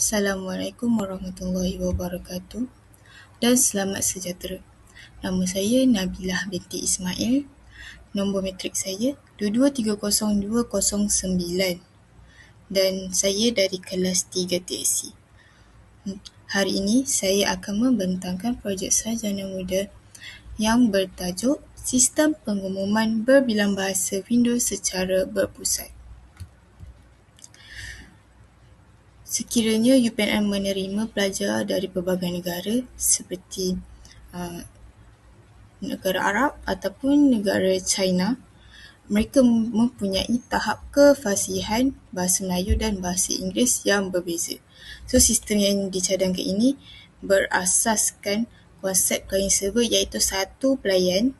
Assalamualaikum warahmatullahi wabarakatuh dan selamat sejahtera. Nama saya Nabilah binti Ismail. Nombor matrik saya 223029 dan saya dari kelas 3 TSC. Hari ini saya akan membentangkan projek sarjana muda yang bertajuk Sistem Pengumuman Berbilang Bahasa Windows secara Berpusat. Sekiranya UPNM menerima pelajar dari pelbagai negara seperti uh, negara Arab ataupun negara China, mereka mempunyai tahap kefasihan bahasa Melayu dan bahasa Inggeris yang berbeza. So, sistem yang dicadangkan ini berasaskan konsep client server iaitu satu pelayan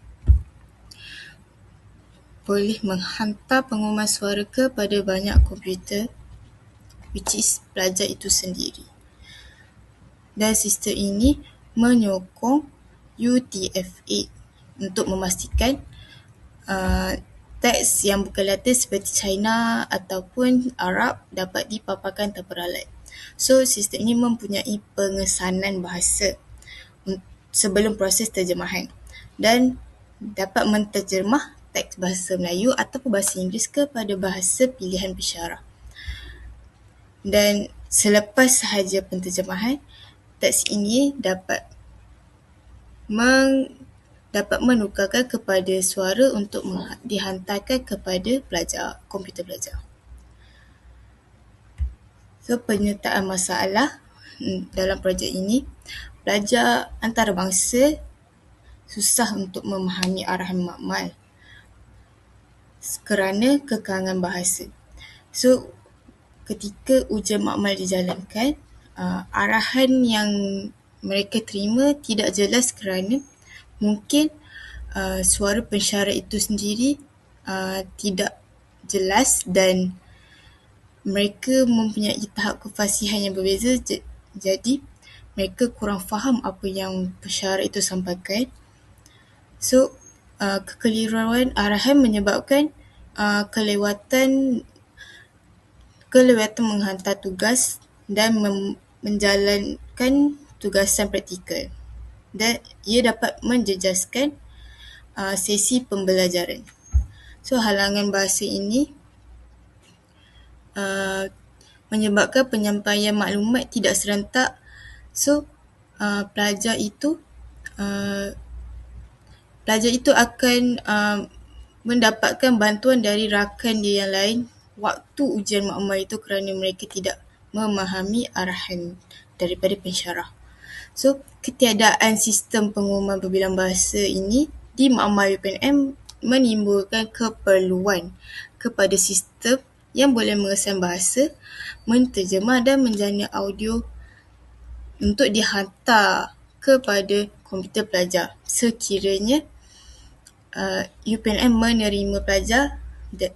boleh menghantar pengumuman suara kepada banyak komputer which is pelajar itu sendiri. Dan sistem ini menyokong UTF-8 untuk memastikan uh, teks yang bukan latin seperti China ataupun Arab dapat dipaparkan tanpa ralat. So, sistem ini mempunyai pengesanan bahasa sebelum proses terjemahan dan dapat menterjemah teks bahasa Melayu ataupun bahasa Inggeris kepada bahasa pilihan pensyarah. Dan selepas sahaja penterjemahan, teks ini dapat meng dapat menukarkan kepada suara untuk dihantarkan kepada pelajar, komputer pelajar. So, penyertaan masalah mm, dalam projek ini, pelajar antarabangsa susah untuk memahami arahan makmal kerana kekurangan bahasa. So, ketika ujian makmal dijalankan, uh, arahan yang mereka terima tidak jelas kerana mungkin uh, suara pensyarah itu sendiri uh, tidak jelas dan mereka mempunyai tahap kefasihan yang berbeza jadi mereka kurang faham apa yang pensyarah itu sampaikan. So, uh, kekeliruan arahan menyebabkan uh, kelewatan kelewatan menghantar tugas dan menjalankan tugasan praktikal dan ia dapat menjejaskan uh, sesi pembelajaran. So halangan bahasa ini uh, menyebabkan penyampaian maklumat tidak serentak. So uh, pelajar itu uh, pelajar itu akan uh, mendapatkan bantuan dari rakan dia yang lain waktu ujian makmal itu kerana mereka tidak memahami arahan daripada pensyarah. So, ketiadaan sistem pengumuman berbilang bahasa ini di makmal UPNM menimbulkan keperluan kepada sistem yang boleh mengesan bahasa, menterjemah dan menjana audio untuk dihantar kepada komputer pelajar sekiranya uh, UPNM menerima pelajar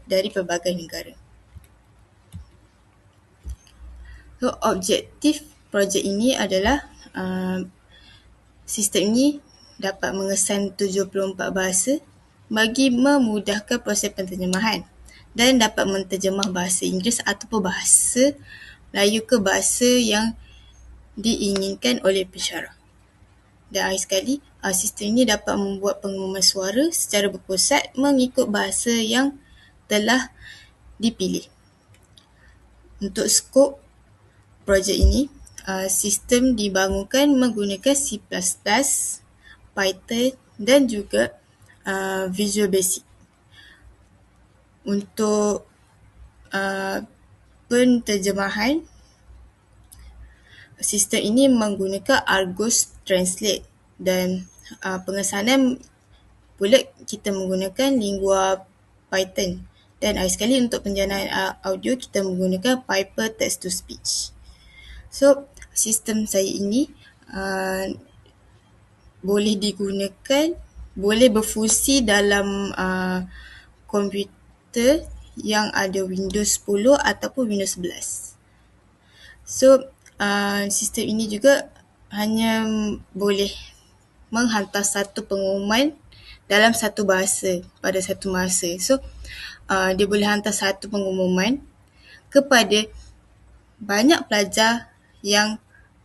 dari pelbagai negara. So, objektif projek ini adalah uh, sistem ini dapat mengesan 74 bahasa bagi memudahkan proses penterjemahan dan dapat menterjemah bahasa Inggeris ataupun bahasa Melayu ke bahasa yang diinginkan oleh pensyarah. Dan akhir sekali, uh, sistem ini dapat membuat pengumuman suara secara berpusat mengikut bahasa yang telah dipilih. Untuk skop projek ini, uh, sistem dibangunkan menggunakan C++, Python dan juga uh, Visual Basic. Untuk uh, penterjemahan, sistem ini menggunakan Argus Translate dan uh, pengesanan pula kita menggunakan lingua Python. Dan akhir sekali untuk penjanaan uh, audio kita menggunakan Piper Text to Speech. So, sistem saya ini uh, boleh digunakan, boleh berfungsi dalam uh, komputer yang ada Windows 10 ataupun Windows 11. So, uh, sistem ini juga hanya boleh menghantar satu pengumuman dalam satu bahasa pada satu masa. So, uh, dia boleh hantar satu pengumuman kepada banyak pelajar yang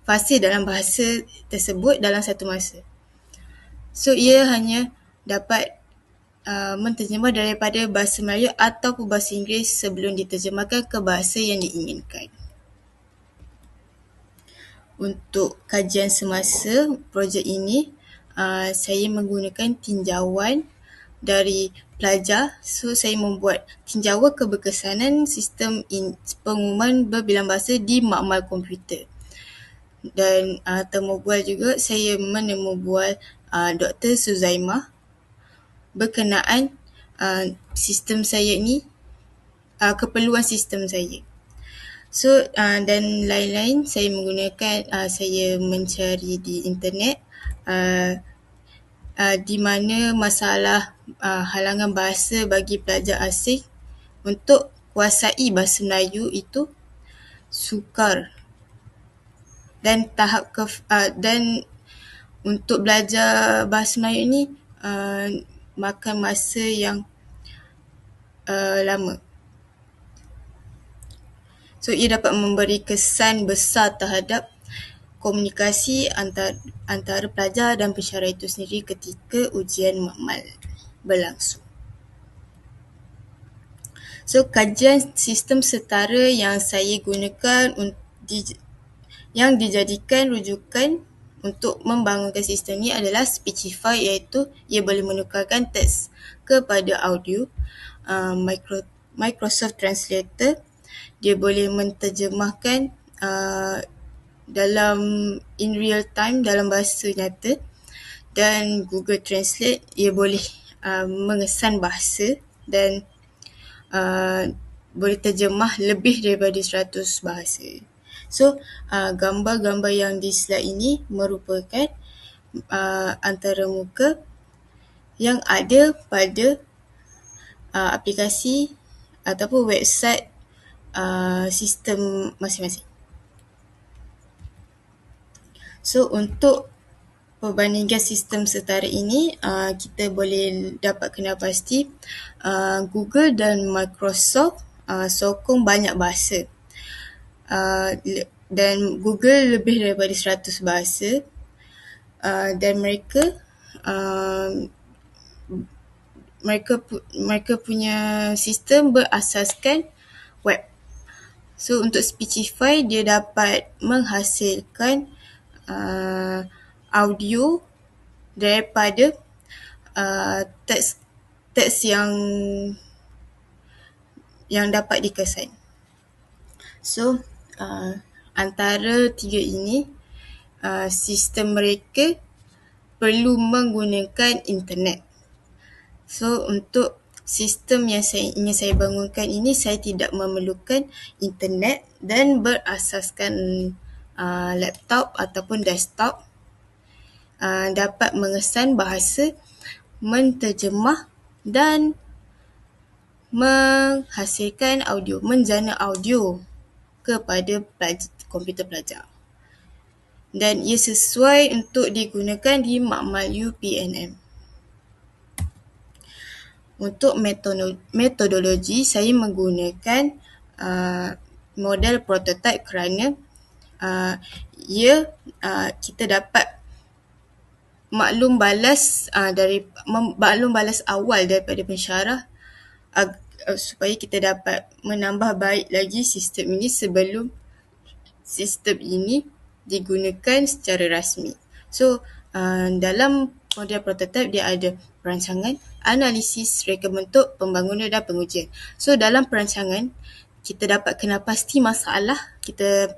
fasih dalam bahasa tersebut dalam satu masa. So ia hanya dapat uh, menterjemah daripada bahasa Melayu ataupun bahasa Inggeris sebelum diterjemahkan ke bahasa yang diinginkan. Untuk kajian semasa projek ini, uh, saya menggunakan tinjauan dari pelajar. So, saya membuat tinjauan keberkesanan sistem in, pengumuman berbilang bahasa di makmal komputer. Dan uh, temu bual juga saya menemu bual uh, Dr. Suzaimah berkenaan uh, sistem saya ni, uh, keperluan sistem saya. So uh, dan lain-lain saya menggunakan, uh, saya mencari di internet uh, uh, di mana masalah uh, halangan bahasa bagi pelajar asing untuk kuasai bahasa Melayu itu sukar dan tahap ke uh, dan untuk belajar bahasa Melayu ni uh, makan masa yang uh, lama. So ia dapat memberi kesan besar terhadap komunikasi antara, antara pelajar dan pensyarah itu sendiri ketika ujian makmal berlangsung. So kajian sistem setara yang saya gunakan yang dijadikan rujukan untuk membangunkan sistem ini adalah Speechify iaitu ia boleh menukarkan teks kepada audio, uh, Microsoft Translator, dia boleh menterjemahkan uh, dalam in real time dalam bahasa nyata dan Google Translate ia boleh uh, mengesan bahasa dan uh, boleh terjemah lebih daripada 100 bahasa. So, uh, gambar-gambar yang di slide ini merupakan uh, antara muka yang ada pada uh, aplikasi ataupun website uh, sistem masing-masing. So, untuk perbandingan sistem setara ini, uh, kita boleh dapat kenal pasti uh, Google dan Microsoft uh, sokong banyak bahasa. Uh, dan Google lebih daripada 100 bahasa uh, dan mereka uh, mereka mereka punya sistem berasaskan web. So untuk Speechify dia dapat menghasilkan uh, audio daripada uh, teks teks yang yang dapat dikesan. So uh, antara tiga ini uh, sistem mereka perlu menggunakan internet. So untuk sistem yang saya ingin saya bangunkan ini saya tidak memerlukan internet dan berasaskan uh, laptop ataupun desktop uh, dapat mengesan bahasa, menterjemah dan menghasilkan audio, menjana audio kepada pelajar, komputer pelajar. Dan ia sesuai untuk digunakan di makmal UPNM. Untuk metodologi, saya menggunakan uh, model prototype kerana uh, ia uh, kita dapat maklum balas uh, dari maklum balas awal daripada pensyarah uh, supaya kita dapat menambah baik lagi sistem ini sebelum sistem ini digunakan secara rasmi. So, uh, dalam model prototype dia ada perancangan, analisis, reka bentuk, pembangunan dan pengujian. So, dalam perancangan, kita dapat kena pasti masalah, kita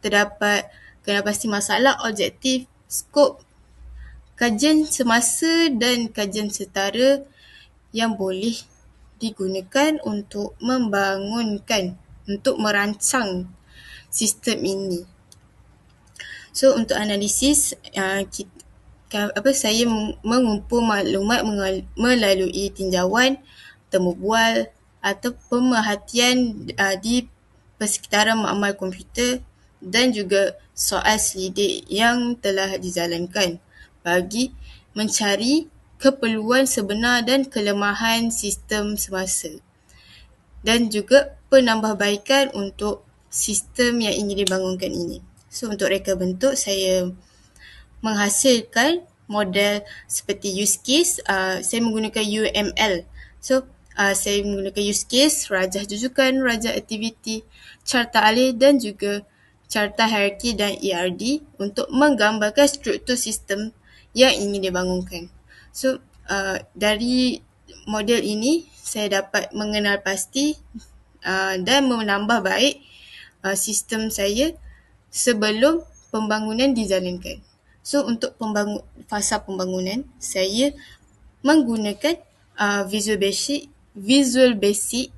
kita dapat kena pasti masalah, objektif, skop, kajian semasa dan kajian setara yang boleh digunakan untuk membangunkan, untuk merancang sistem ini. So untuk analisis uh, kita, apa saya mengumpul maklumat melalui tinjauan, temu bual atau pemerhatian uh, di persekitaran makmal komputer dan juga soal selidik yang telah dijalankan bagi mencari keperluan sebenar dan kelemahan sistem semasa dan juga penambahbaikan untuk sistem yang ingin dibangunkan ini. So untuk reka bentuk saya menghasilkan model seperti use case, uh, saya menggunakan UML. So uh, saya menggunakan use case, rajah jujukan, rajah aktiviti, carta alih dan juga carta hierarki dan ERD untuk menggambarkan struktur sistem yang ingin dibangunkan. So uh, dari model ini saya dapat mengenal pasti uh, dan menambah baik uh, sistem saya sebelum pembangunan dijalankan. So untuk pembangun fasa pembangunan saya menggunakan uh, Visual Basic, Visual Basic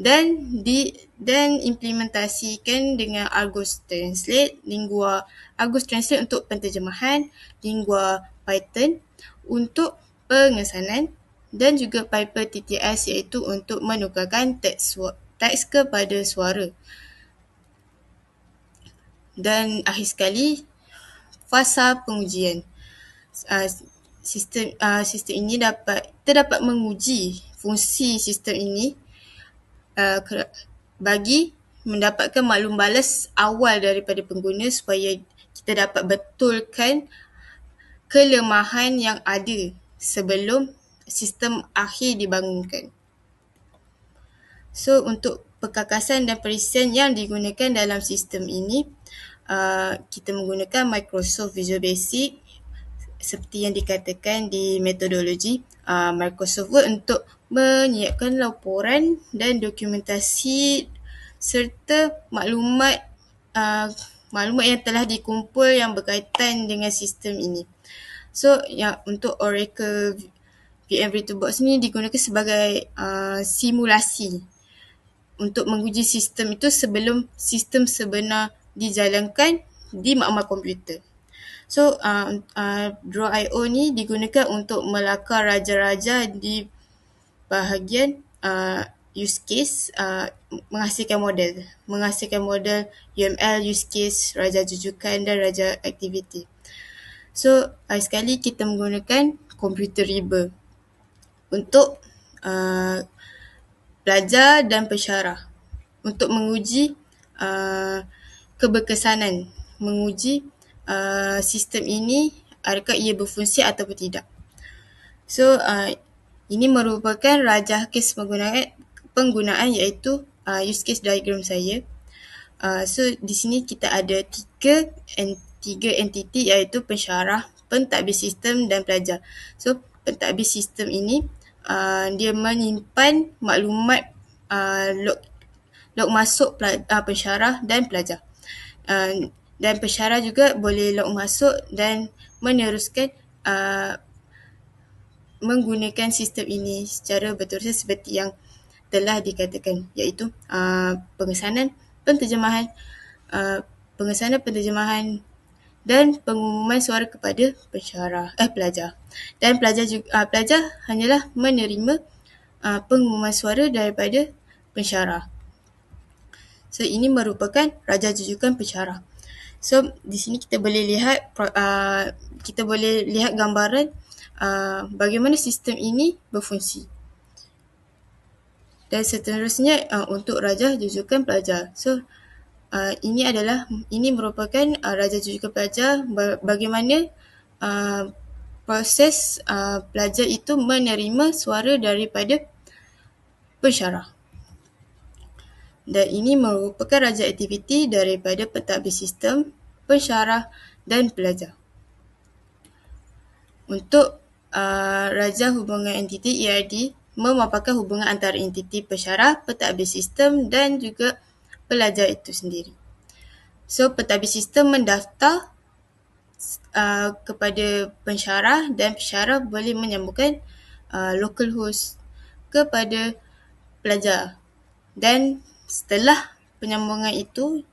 dan di dan implementasikan dengan Argus Translate, Lingua Argus Translate untuk penterjemahan, Lingua Python untuk pengesanan dan juga Piper TTS iaitu untuk menukarkan teks teks kepada suara. Dan akhir sekali fasa pengujian. Uh, sistem uh, sistem ini dapat terdapat menguji fungsi sistem ini uh, bagi mendapatkan maklum balas awal daripada pengguna supaya kita dapat betulkan kelemahan yang ada sebelum sistem akhir dibangunkan. So untuk perkakasan dan perisian yang digunakan dalam sistem ini Uh, kita menggunakan Microsoft Visual Basic seperti yang dikatakan di metodologi uh, Microsoft Word untuk menyiapkan laporan dan dokumentasi serta maklumat uh, maklumat yang telah dikumpul yang berkaitan dengan sistem ini. So yang untuk Oracle VM VirtualBox ni digunakan sebagai uh, simulasi untuk menguji sistem itu sebelum sistem sebenar dijalankan di makmal komputer. So uh, uh, Draw.io ni digunakan untuk melakar raja-raja di bahagian uh, use case uh, menghasilkan model. Menghasilkan model UML, use case, raja jujukan dan raja aktiviti. So uh, sekali kita menggunakan komputer riba untuk uh, pelajar dan pensyarah untuk menguji uh, keberkesanan menguji uh, sistem ini adakah ia berfungsi ataupun tidak. So uh, ini merupakan rajah kes penggunaan penggunaan iaitu uh, use case diagram saya. Uh, so di sini kita ada tiga tiga entiti iaitu pensyarah, pentadbir sistem dan pelajar. So pentadbir sistem ini uh, dia menyimpan maklumat uh, log log masuk uh, pensyarah dan pelajar. Uh, dan pensyarah juga boleh log masuk dan meneruskan uh, menggunakan sistem ini secara betul seperti yang telah dikatakan iaitu uh, pengesanan, penterjemahan, uh, pengesanan, penterjemahan dan pengumuman suara kepada pensyarah eh pelajar. Dan pelajar juga uh, pelajar hanyalah menerima uh, pengumuman suara daripada pensyarah. So ini merupakan raja jujukan pensyarah. So di sini kita boleh lihat uh, kita boleh lihat gambaran uh, bagaimana sistem ini berfungsi. Dan seterusnya uh, untuk raja jujukan pelajar. So uh, ini adalah ini merupakan uh, raja jujukan pelajar bagaimana uh, proses uh, pelajar itu menerima suara daripada pensyarah dan ini merupakan raja aktiviti daripada pentadbir sistem, pensyarah dan pelajar. Untuk uh, raja hubungan entiti ERD memaparkan hubungan antara entiti pensyarah, pentadbir sistem dan juga pelajar itu sendiri. So pentadbir sistem mendaftar uh, kepada pensyarah dan pensyarah boleh menyambungkan uh, local host kepada pelajar dan setelah penyambungan itu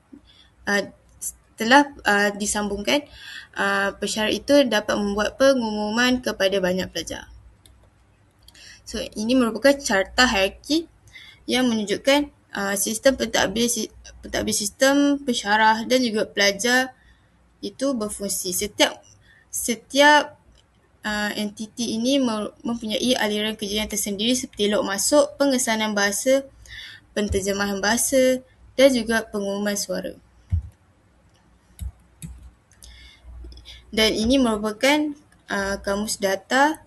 uh, setelah uh, disambungkan uh, pesyarat itu dapat membuat pengumuman kepada banyak pelajar. So ini merupakan carta hierarki yang menunjukkan uh, sistem pentadbir pentadbir sistem pesyarah dan juga pelajar itu berfungsi. Setiap setiap uh, entiti ini mempunyai aliran kerja yang tersendiri seperti log masuk, pengesanan bahasa, penterjemahan bahasa dan juga pengumuman suara. dan ini merupakan uh, kamus data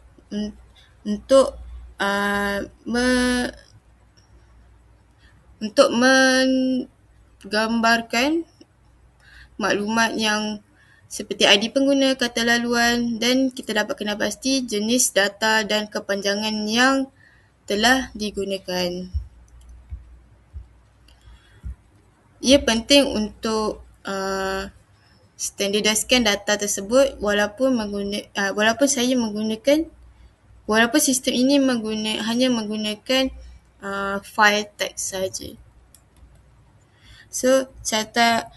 untuk uh, me, untuk menggambarkan maklumat yang seperti ID pengguna, kata laluan dan kita dapat kenal pasti jenis data dan kepanjangan yang telah digunakan. Ia penting untuk uh, standardiskan data tersebut walaupun mengguna, uh, walaupun saya menggunakan walaupun sistem ini mengguna, hanya menggunakan uh, file teks saja. So, carta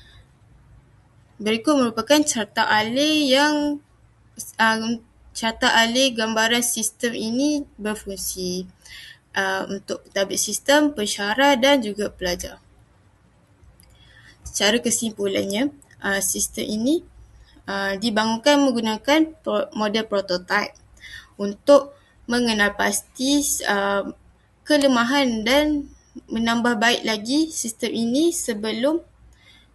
berikut merupakan carta alih yang uh, carta alih gambaran sistem ini berfungsi uh, untuk tabit sistem, pensyarah dan juga pelajar. Secara kesimpulannya, uh, sistem ini uh, dibangunkan menggunakan model prototype untuk mengenal pasti uh, kelemahan dan menambah baik lagi sistem ini sebelum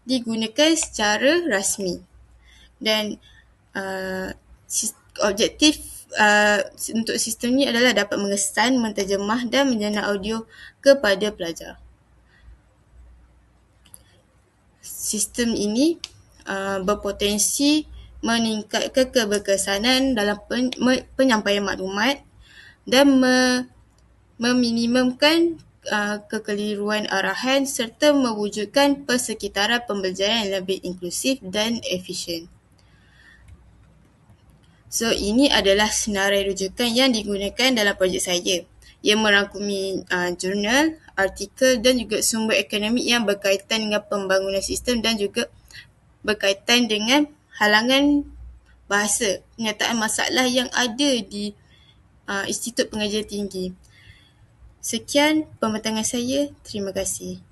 digunakan secara rasmi. Dan uh, objektif uh, untuk sistem ini adalah dapat mengesan, menterjemah dan menjana audio kepada pelajar. sistem ini uh, berpotensi meningkatkan keberkesanan dalam pen, penyampaian maklumat dan me, meminimumkan uh, kekeliruan arahan serta mewujudkan persekitaran pembelajaran yang lebih inklusif dan efisien. So, ini adalah senarai rujukan yang digunakan dalam projek saya yang merangkumi uh, jurnal, artikel dan juga sumber akademik yang berkaitan dengan pembangunan sistem dan juga berkaitan dengan halangan bahasa, penyataan masalah yang ada di uh, Institut Pengajian Tinggi. Sekian pembentangan saya. Terima kasih.